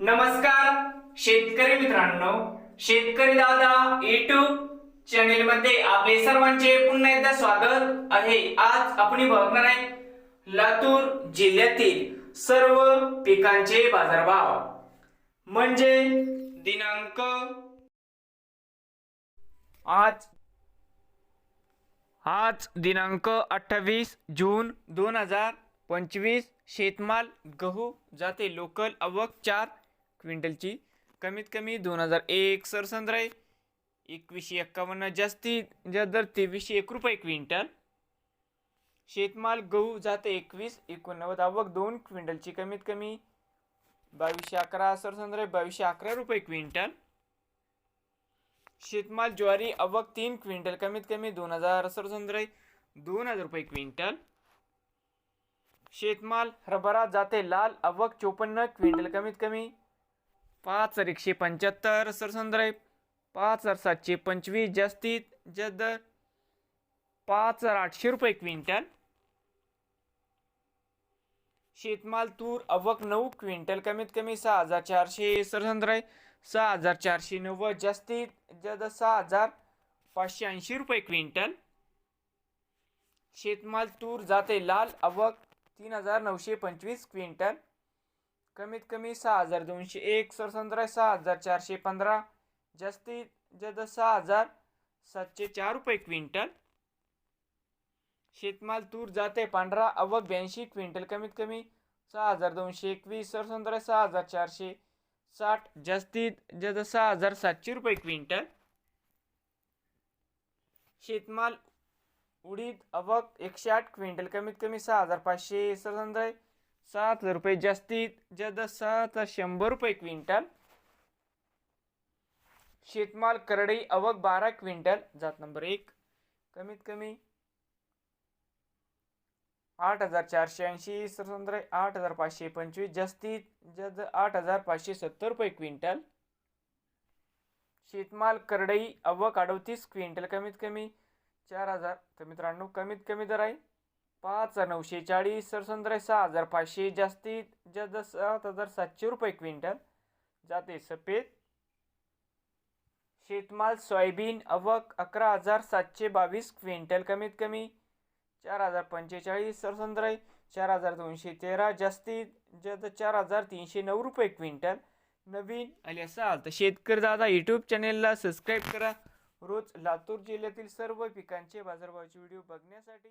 नमस्कार शेतकरी मित्रांनो. शेतकरी दादा युट्यूब चॅनेल मध्ये आपले सर्वांचे पुन्हा एकदा स्वागत आहे. आज आपण बघणार आहे लातूर जिल्ह्यातील सर्व पिकांचे बाजारभाव. म्हणजे दिनांक आज आज दिनांक अठ्ठावीस जून दोन हजार पंचवीस. शेतमाल गहू जाते लोकल आवक चार क्विंटलची. कमीत कमी दोन हजार एक सरसंद्राई एकवीसशे एक्कावन्न जास्तीत जास्त दर तेवीसशे एक रुपये क्विंटल. शेतमाल गहू जाते एकवीस एकोणनव्वद आवक दोन क्विंटलची कमीत कमी बावीसशे अकरा सरसंद्राई बावीसशे अकरा रुपये क्विंटल. शेतमाल ज्वारी आवक तीन क्विंटल कमीत कमी दोन हजार सरसंद्राई दोन हजार रुपये क्विंटल. शेतमाल हरभरा जाते लाल आवक चोपन्न क्विंटल कमीत कमी पाच हजार एकशे पंच्याहत्तर सरसंद्राई पाच हजार सातशे पंचवीस जास्तीत जास्त दर पाच हजार आठशे रुपये क्विंटल. शेतमाल तूर अवक नऊ क्विंटल कमीत कमी सहा हजार चारशे सरसंद्राई सहा हजार चारशे नव्वद जास्तीत जास्त सहा हजार पाचशे ऐंशी रुपये क्विंटल. शेतमाल तूर जाते लाल अवक तीन हजार नऊशे पंचवीस क्विंटल. कमीत कमी सहा हज़ार दोनशे एक सरसंद्राई सहा हज़ार चारशे पंधरा जास्तीत जास्त सहा हज़ार सातशे चार रुपये क्विंटल. शेतमाल तूर जाते पांढरा, आवक ब्याऐंशी क्विंटल कमीत कमी सहा हज़ार दोनशे एकवीस सरसंद्राई सहा हज़ार चारशे साठ जास्तीत जास्त सहा हज़ार सातशे रुपये क्विंटल. शेतमाल उडीद अवक एकशे आठ क्विंटल कमीत कमी सहा हज़ार पाचशे सरसंद्राई सात हजार रुपये जास्तीत जास्त सात हजार शंभर रुपये क्विंटल. शेतमाल करडई अवक बारा क्विंटल. जात नंबर एक. कमीत कमी आठ हजार चारशे ऐंशी सरसंद्र आठ हजार पाचशे पंचवीस जास्तीत जास्त आठ हजार पाचशे सत्तर रुपये क्विंटल. शेतमाल करडई अवक अडतीस क्विंटल. कमीत कमी चार हजार. तर मित्रांनो कमीत कमी दर आहे. पाच नऊशे चाळीस सरसंद्राई सहा हजार पाचशे जास्तीत जास्त सात हजार सातशे रुपये क्विंटल जाते सफेद. शेतमाल सोयाबीन अवक अकरा हजार सातशे बावीस क्विंटल कमीत कमी. चार हजार पंचेचाळीस सरसंद्राई चार हजार दोनशे तेरा जास्तीत जास्त चार हजार तीनशे नऊ रुपये क्विंटल. नवीन आले असाल तर शेतकरी दादा यूट्यूब चॅनेलला सबस्क्राईब करा. रोज लातूर जिल्ह्यातील सर्व पिकांचे बाजारभावाचे व्हिडिओ बघण्यासाठी